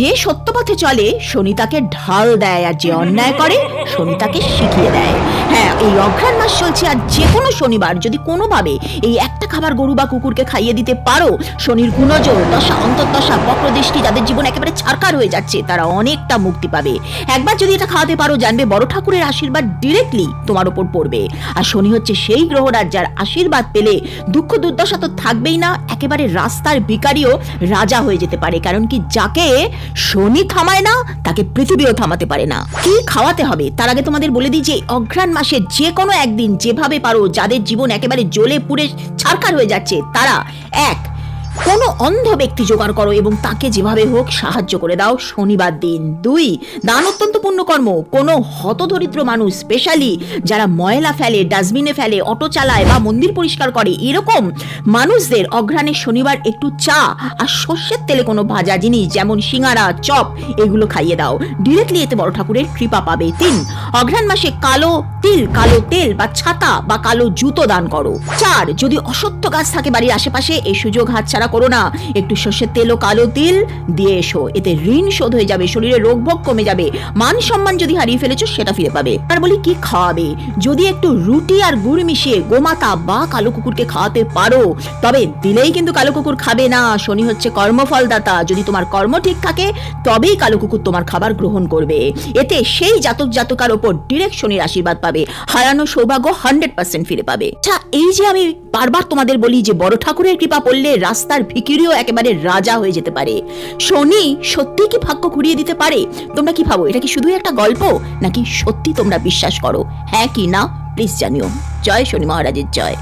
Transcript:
যে সত্য পথে চলে, শনি তাকে ঢাল দেয় আর যে অন্যায় করে, শনি তাকে শিখিয়ে দেয়। হ্যাঁ এই অঘ্রাণ মাস চলছে আর যে কোনো শনিবার যদি কোনোভাবে এই একটা খাবার গরু বা কুকুরকে খাইয়ে দিতে পারো, শনির গুণজোর, দশা, অন্তর্দশা, বক্রদৃষ্টি যাদের জীবন একেবারে ছারকার হয়ে যাচ্ছে, তারা অনেকটা মুক্তি পাবে। একবার যদি এটা খাওয়াতে পারো, জানবে বড় ঠাকুরের আশীর্বাদ ডিরেক্টলি তোমার উপর পড়বে। আর শনি হচ্ছে সেই গ্রহরাজ যার আশীর্বাদ পেলে দুঃখ দুর্দশা তো থাকবেই না, একেবারে রাস্তার ভিকারিও রাজা হয়ে যেতে পারে। কারণ কি যাকে শনি থামায় না, তাকে পৃথিবীও থামাতে পারে না। কি খাওয়াতে হবে? তার আগে তোমাদের বলে দিই যে, অঘ্রাণ মাসে যে কোনো একদিন যেভাবে পারো, যাদের জীবন একেবারে জ্বলে পুড়ে ছারকার হয়ে যাচ্ছে, তারা, এক কোনো অন্ধ ব্যক্তি জোগাড় করো এবং তাকে যেভাবে হোক সাহায্য করে দাও। শনিবার দিন দুই, দান অত্যন্ত পুণ্যকর্ম। কোনো হতদরিদ্র মানুষ স্পেশালি যারা ময়লা ফেলে ডাস্টবিনে ফেলে অটো চালায় বা মন্দির পরিষ্কার করে, এরকম মানুষদের অঘ্রাণে শনিবার একটু চা আর সর্ষের তেলে কোনো ভাজা জিনিস যেমন সিঙ্গারা, চপ, এগুলো খাইয়ে দাও। ডিরেক্টলি এতে বড় ঠাকুরের কৃপা পাবে। তিন, অঘ্রাণ মাসে কালো তিল, কালো তেল বা ছাতা বা কালো জুতো দান করো। চার, যদি অসত্য গাছ থাকে বাড়ির আশেপাশে, এই সুযোগ হাতছাড়া করো না। একটু সর্ষের তেল ও কালো তিল দিয়ে এসো। এতে ঋণ শোধ হয়ে যাবে, শরীরে রোগ ভোগ কমে যাবে। মান সম্মান যদি হারিয়ে ফেলেছো, সেটা ফিরে পাবে। আর বলি, কি খাওয়াবে যদি একটু রুটি আর গুড় মিশিয়ে গোমাতা বা কালো কুকুরকে খাওয়াতে পারো, তবে দিলেই কিন্তু কালো কুকুর খাবে না। শনি হচ্ছে কর্মফলদাতা। যদি তোমার কর্ম ঠিক থাকে, তবেই কালো কুকুর তোমার খাবার গ্রহণ করবে। এতে সেই জাতক জাতকার ওপর ডিরেক্ট শনির আশীর্বাদ পাবে। হারানো সৌভাগ্য হান্ড্রেড পার্সেন্ট ফিরে পাবে। আচ্ছা এই যে আমি বারবার তোমাদের বলি যে বড় ঠাকুরের কৃপা পড়লে রাস্তার ভিকিরিও একেবারে রাজা হয়ে যেতে পারে। শনি সত্যি কি ভাগ্য ঘুরিয়ে দিতে পারে? তোমরা কি ভাবো, এটা কি শুধুই একটা গল্প? নাকি সত্যি তোমরা বিশ্বাস করো? হ্যাঁ কি না? প্লিজ জানিও। জয় শনি মহারাজের জয়।